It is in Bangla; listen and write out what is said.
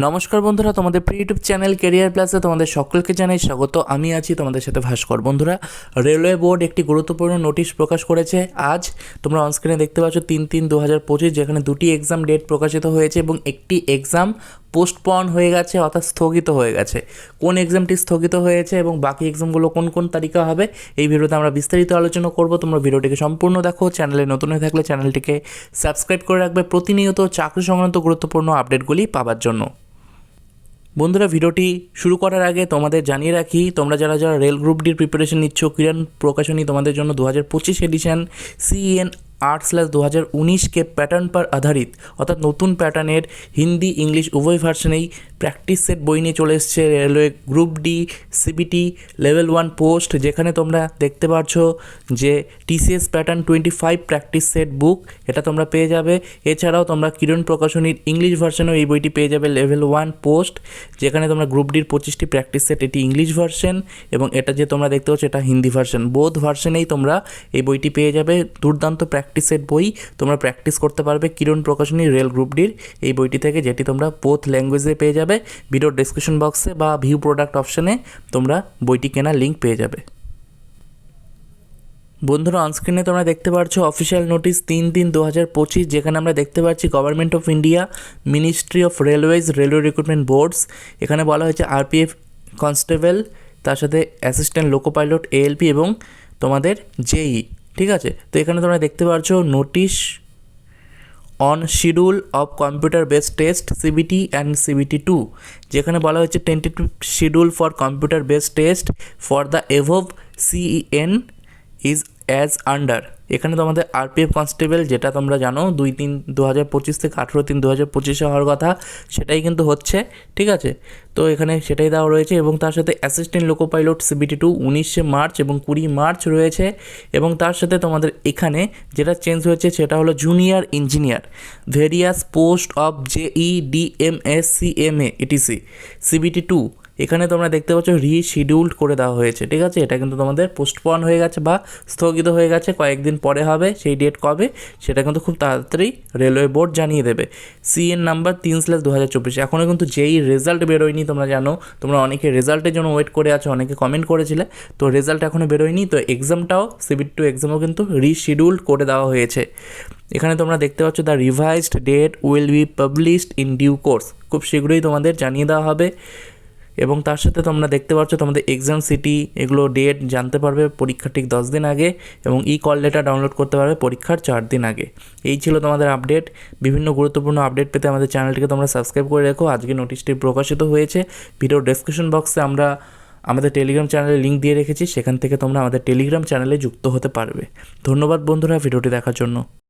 নমস্কার বন্ধুরা, তোমাদের প্রি ইউটিউব চ্যানেল কেরিয়ার প্লাসে তোমাদের সকলকে জানাই স্বাগত। আমি আছি তোমাদের সাথে ভাস্কর। বন্ধুরা, রেলওয়ে বোর্ড একটি গুরুত্বপূর্ণ নোটিশ প্রকাশ করেছে। আজ তোমরা অনস্ক্রিনে দেখতে পাচ্ছ তিন তিন দু হাজার পঁচিশ, যেখানে দুটি এক্সাম ডেট প্রকাশিত হয়েছে এবং একটি এক্সাম পোস্টপন হয়ে গেছে, অর্থাৎ স্থগিত হয়ে গেছে। কোন এক্সামটি স্থগিত হয়েছে এবং বাকি এক্সামগুলো কোন কোন তারিখে হবে, এই ভিডিওতে আমরা বিস্তারিত আলোচনা করব। তোমরা ভিডিওটিকে সম্পূর্ণ দেখো, চ্যানেলে নতুন হয়ে থাকলে চ্যানেলটিকে সাবস্ক্রাইব করে রাখবে। প্রতিনিয়ত চাকরি সংক্রান্ত গুরুত্বপূর্ণ আপডেটগুলি পাওয়ার জন্য। বন্ধুরা, ভিডিওটি শুরু করার আগে তোমাদের জানিয়ে রাখি, তোমরা যারা যারা রেল গ্রুপ ডির প্রিপারেশন নিচ্ছ, কিরণ প্রকাশনী তোমাদের জন্য দু হাজার পঁচিশ এডিশন সিএন আট স্ল্যাশ দু হাজার উনিশকে প্যাটার্ন পার আধারিত, অর্থাৎ নতুন প্যাটার্নের হিন্দি, ইংলিশ উভয় ভার্সনেই প্র্যাকটিস সেট বই নিয়ে চলে এসছে railway group D CBT level one post যেখানে তোমরা দেখতে পাচ্ছ যে TCS pattern twenty five practice set book এটা তোমরা পেয়ে যাবে। এছাড়াও তোমরা কিরণ প্রকাশনীর ইংলিশ ভার্সনেও এই বইটি পেয়ে যাবে লেভেল ওয়ান পোস্ট যেখানে তোমরা গ্রুপ ডির পঁচিশটি প্র্যাকটিস সেট এটি ইংলিশ ভার্সন এবং এটা যে তোমরা দেখতে পাচ্ছ এটা হিন্দি ভার্সন বোধ ভার্সনেই তোমরা এই বইটি পেয়ে যাবে। দুর্দান্ত প্র্যাকটিস সেট বই তোমরা প্র্যাকটিস করতে পারবে কিরণ প্রকাশনী রেল গ্রুপ ডির এই বইটি থেকে যেটি তোমরা বোথ ল্যাঙ্গুয়েজে পেয়ে যাবে ভিডিওর ডিসক্রিপশন বক্সে বা ভিউ প্রোডাক্ট অপশনে তোমরা বইটি কেনার লিঙ্ক পেয়ে যাবে। বন্ধুরা অনস্ক্রিনে তোমরা দেখতে পাচ্ছ অফিসিয়াল নোটিশ তিন তিন দু হাজার পঁচিশ, যেখানে আমরা দেখতে পাচ্ছি government of India ministry of railways railway recruitment boards এখানে বলা হয়েছে আরপিএফ কনস্টেবল তার সাথে অ্যাসিস্ট্যান্ট লোকো পাইলট এএলপি এবং তোমাদের জেই ঠিক আছে? তো এখানে তোমরা দেখতে পাচ্ছ notice on schedule of computer base test CBT and CBT two যেখানে বলা হয়েছে tentative schedule for computer base test for the above CEN is as under এখানে তোমাদের আরপিএফ কনস্টেবল যেটা তোমরা জানো, দুই তিন দু হাজার পঁচিশ থেকে আঠেরো তিন দু হাজার পঁচিশে হওয়ার কথা, সেটাই কিন্তু হচ্ছে, ঠিক আছে? তো এখানে সেটাই দেওয়া রয়েছে এবং তার সাথে assistant loco pilot CBT two উনিশে মার্চ এবং কুড়ি মার্চ রয়েছে এবং তার সাথে তোমাদের এখানে যেটা চেঞ্জ হয়েছে সেটা হলো junior engineer various post of JE DMS CMA ETC CBT two এখানে তোমরা দেখতে পাচ্ছ রিশিডিউল্ড করে দেওয়া হয়েছে, ঠিক আছে? এটা কিন্তু তোমাদের পোস্টপন হয়ে গেছে বা স্থগিত হয়ে গেছে, কয়েকদিন পরে হবে, সেই ডেট কবে? সেটা কিন্তু খুব তাড়াতাড়ি রেলওয়ে বোর্ড জানিয়ে দেবে। সিএন নাম্বার তিন স্ল্যাশ দু হাজার চব্বিশ। এখনও কিন্তু যেই রেজাল্ট বেরোয়নি, তোমরা জানো, তোমরা অনেকে রেজাল্টের জন্য ওয়েট করে আছো, অনেকে কমেন্ট করেছিলে, তো রেজাল্ট এখনও বেরোয়নি, তো এক্সামটাও সিবিট টু এক্সামও কিন্তু রিশিডিউল্ড করে দেওয়া হয়েছে। এখানে তোমরা দেখতে পাচ্ছ the revised date will be published in due course খুব শীঘ্রই তোমাদের জানিয়ে দেওয়া হবে। এবং তার সাথে তোমরা দেখতে পাচ্ছ তোমাদের এক্সাম সিটি এগুলো ডেট জানতে পারবে পরীক্ষার ঠিক দশ দিন আগে এবং ই কল লেটার ডাউনলোড করতে পারবে পরীক্ষার চার দিন আগে। এই ছিল তোমাদের আপডেট বিভিন্ন গুরুত্বপূর্ণ আপডেট পেতে আমাদের চ্যানেলটিকে তোমরা সাবস্ক্রাইব করে রেখো। আজকে নোটিশটি প্রকাশিত হয়েছে। ভিডিওর ডেসক্রিপশন বক্সে আমরা আমাদের টেলিগ্রাম চ্যানেলে লিঙ্ক দিয়ে রেখেছি। সেখান থেকে তোমরা আমাদের টেলিগ্রাম চ্যানেলে যুক্ত হতে পারবে। ধন্যবাদ বন্ধুরা ভিডিওটি দেখার জন্য।